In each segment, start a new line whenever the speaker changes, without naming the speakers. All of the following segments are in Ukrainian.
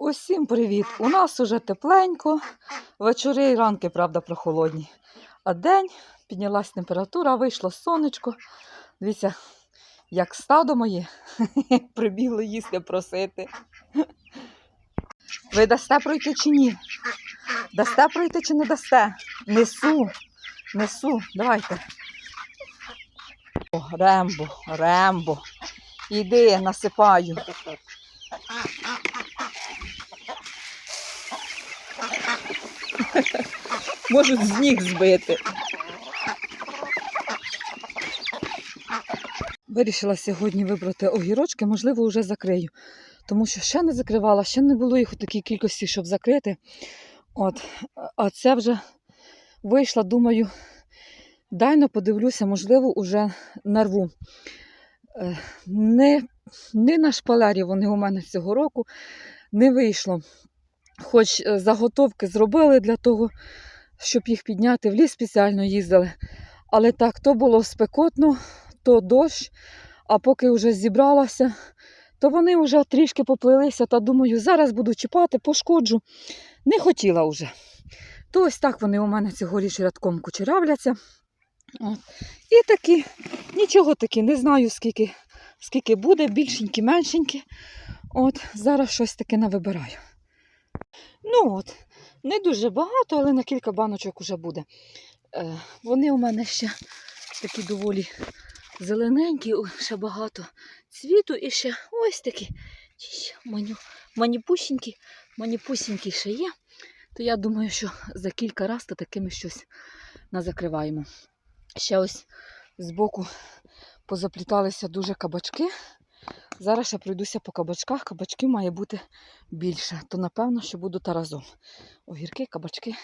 Усім привіт! У нас уже тепленько, вечори і ранки, правда, прохолодні. А день піднялась температура, вийшло сонечко. Дивіться, як стадо моє прибігло їсти просити. Ви дасте пройти чи ні? Дасте пройти чи не дасте? Несу, несу, давайте. О, Рембо, Рембо. Іди, насипаю. Можуть з ніг збити. Вирішила сьогодні вибрати огірочки, можливо, вже закрию. Тому що ще не закривала, ще не було їх у такій кількості, щоб закрити. От. А це вже вийшла, думаю, дайно подивлюся, можливо, уже нарву. Е, Не, не на шпалері вони у мене цього року не вийшло. Хоч е, заготовки зробили для того, щоб їх підняти, в ліс спеціально їздили. Але так, то було спекотно, то дощ, а поки вже зібралася, то вони вже трішки поплилися та думаю, зараз буду чіпати, пошкоджу. Не хотіла вже. То ось так вони у мене цьогоріч рядком кучерявляться. От. І такі, нічого такі, не знаю, скільки, скільки буде, більшенькі, меншенькі. От, зараз щось таке навибираю. Ну от, не дуже багато, але на кілька баночок уже буде. Е, вони у мене ще такі доволі зелененькі, ще багато цвіту і ще ось такі маніпусінькі, маніпусінькі ще є. То я думаю, що за кілька разів то такими щось назакриваємо. Ще ось збоку позапліталися дуже кабачки. Зараз ще пройдуся по кабачках. Кабачків має бути більше, то напевно, що буду та разом. Огірки, кабачки.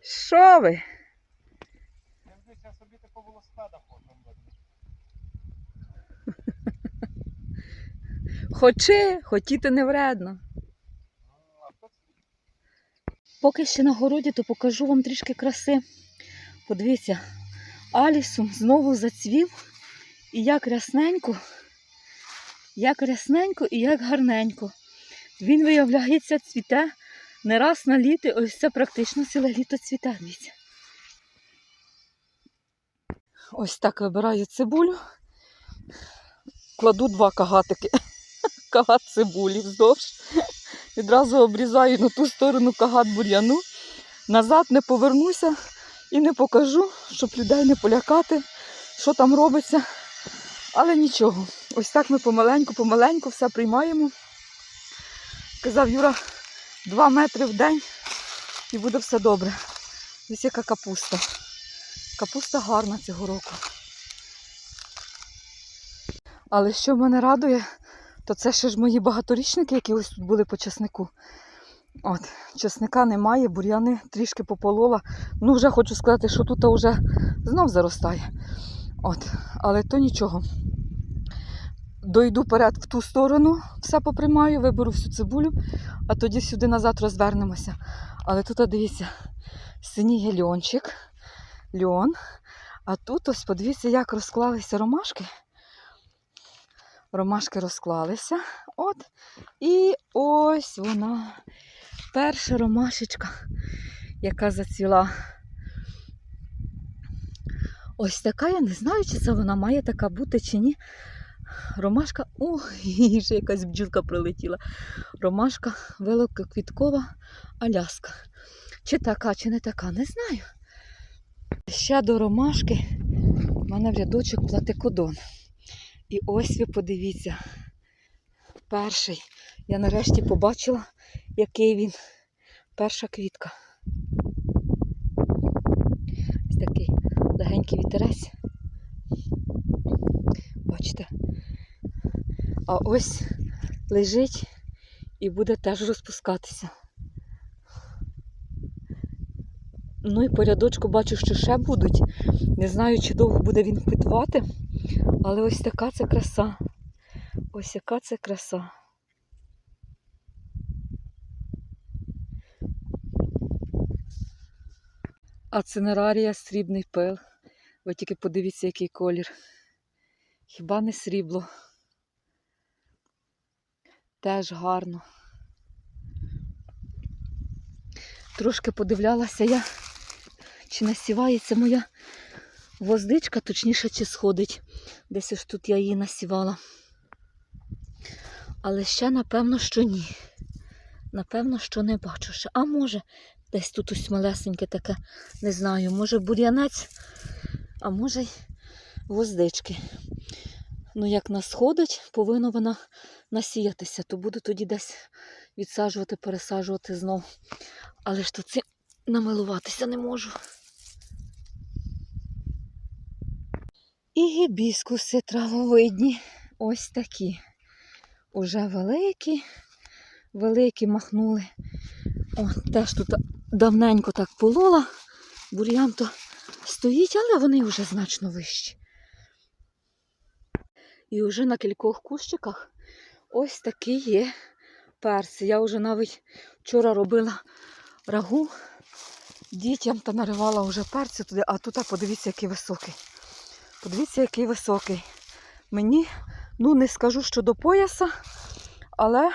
Що ви?
Я собі такого велосипеда хочу.
Хочи, хотіти не вредно. Поки ще на городі, то покажу вам трішки краси. Подивіться, Алісум знову зацвів. І як рясненько, як рясненько і як гарненько. Він, виявляється, цвіте не раз на літо. Ось це практично ціле літо цвіте. Дивіться. Ось так вибираю цибулю. Кладу два кагатики. Кагат цибулі вздовж. Відразу обрізаю на ту сторону кагат бур'яну. Назад не повернуся і не покажу, щоб людей не полякати, що там робиться. Але нічого. Ось так ми помаленьку, помаленьку все приймаємо. Казав Юра, два метри в день і буде все добре. Ось яка капуста. Капуста гарна цього року. Але що мене радує, то це ще ж мої багаторічники, які ось тут були по часнику. От, часника немає, бур'яни трішки пополола. Ну, вже хочу сказати, що тут вже знов заростає. От, але то нічого. Дойду перед в ту сторону, все поприймаю, виберу всю цибулю, а тоді сюди назад розвернемося. Але тут, дивіться, синій льончик, льон. А тут ось подивіться, як розклалися ромашки. Ромашки розклалися. От. І ось вона. Перша ромашечка, яка зацвіла. Ось така, я не знаю, чи це вона має така бути, чи ні. Ромашка, ой, ще якась бджілка прилетіла. Ромашка великоквіткова аляска. Чи така, чи не така, не знаю. Ще до ромашки в мене в рядочок платикодон. І ось ви подивіться, перший. Я нарешті побачила, який він. Перша квітка. Ось такий легенький вітерець. Бачите? А ось лежить і буде теж розпускатися. Ну і по рядочку бачу, що ще будуть. Не знаю, чи довго буде він квітувати, але ось така це краса. Ось яка це краса. А цинерарія срібний пил. Ви тільки подивіться, який колір. Хіба не срібло? теж гарно. Трошки подивлялася я, чи насівається моя гвоздичка, точніше, чи сходить. Десь ось тут я її насівала. Але ще, напевно, що ні. Напевно, що не бачу ще. А може, десь тут ось малесеньке таке, не знаю, може бур'янець, а може й гвоздички. Ну, як насходить, повинна вона насіятися, то буду тоді десь відсаджувати, пересаджувати знов. Але ж тут цим намилуватися не можу. І гібіскуси травовидні. Ось такі. Уже великі, великі махнули. О, теж тут давненько так полола. Бур'ян то стоїть, але вони вже значно вищі. І вже на кількох кущиках ось такі є перці. Я вже навіть вчора робила рагу дітям та наривала вже перці туди, а тут подивіться, який високий. Подивіться, який високий. Мені, ну не скажу, що до пояса, але,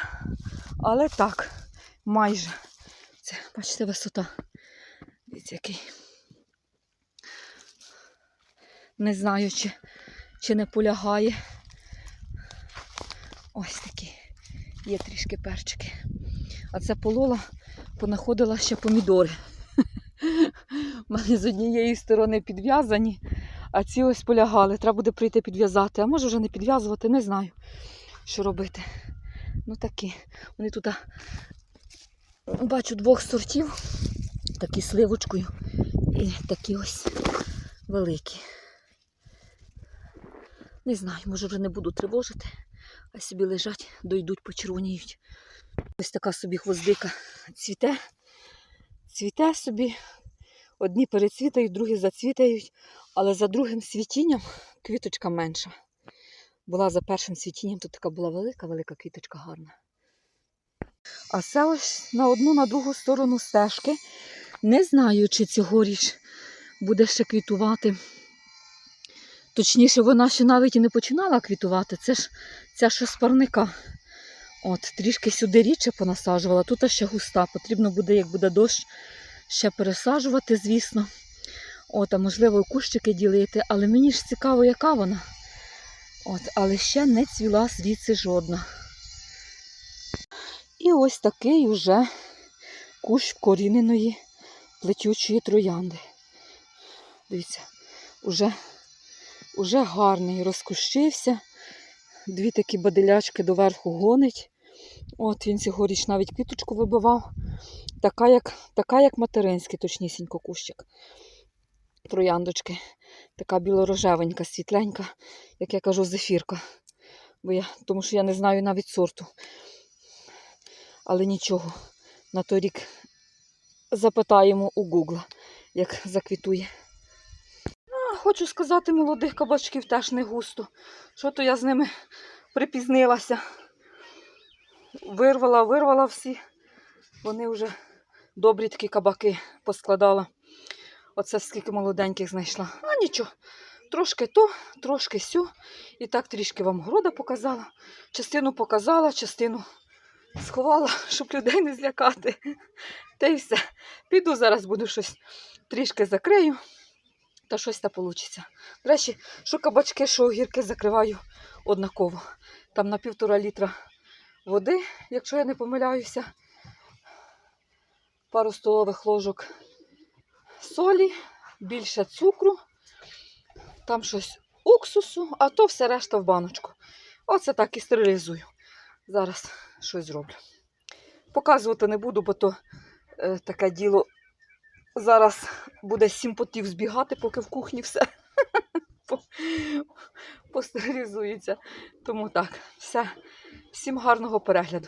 але так, майже. Це, бачите, висота. Дивіться, який. Не знаю, чи, чи не полягає. Ось такі. Є трішки перчики. А це полола понаходила ще помідори. У мене з однієї сторони підв'язані, а ці ось полягали. Треба буде прийти підв'язати. А може вже не підв'язувати, не знаю, що робити. Ну такі. Вони тут бачу двох сортів. Такі сливочкою і такі ось великі. Не знаю, може вже не буду тривожити, а собі лежать, дойдуть, почервоніють. Ось така собі гвоздика цвіте, цвіте собі. Одні перецвітають, другі зацвітають, але за другим світінням квіточка менша. Була за першим світінням, тут така була велика, велика квіточка гарна. А це ось на одну, на другу сторону стежки. Не знаю, чи цьогоріч буде ще квітувати. Точніше, вона ще навіть і не починала квітувати. Це ж ця ще з парника. От, трішки сюди рідше понасаджувала, тут ще густа. Потрібно буде, як буде дощ, ще пересаджувати, звісно. От, а можливо, і кущики ділити. Але мені ж цікаво, яка вона. От, але ще не цвіла звідси жодна. І ось такий уже кущ коріненої плетючої троянди. Дивіться, уже, уже гарний, розкущився. Дві такі баделячки доверху гонить. От він цьогоріч навіть квіточку вибивав. Така, як, така, як материнський, точнісінько кущик. Трояндочки. Така білорожевенька, світленька, як я кажу, зефірка. Бо я, тому що я не знаю навіть сорту. Але нічого, на той рік запитаємо у Гугла, як заквітує. Хочу сказати, молодих кабачків теж не густо. Що то я з ними припізнилася. Вирвала, вирвала всі. Вони вже добрі такі кабаки поскладала. Оце скільки молоденьких знайшла. А нічого. Трошки то, трошки сю. І так трішки вам города показала. Частину показала, частину сховала, щоб людей не злякати. Та й все. Піду зараз буду щось трішки закрию, та щось та вийде. До що кабачки, що огірки закриваю однаково. Там на півтора літра води, якщо я не помиляюся. Пару столових ложок солі, більше цукру, там щось уксусу, а то все решта в баночку. Оце так і стерилізую. Зараз щось зроблю. Показувати не буду, бо то е, таке діло зараз буде сім потів збігати, поки в кухні все постерилізується. Тому так, все. Всім гарного перегляду.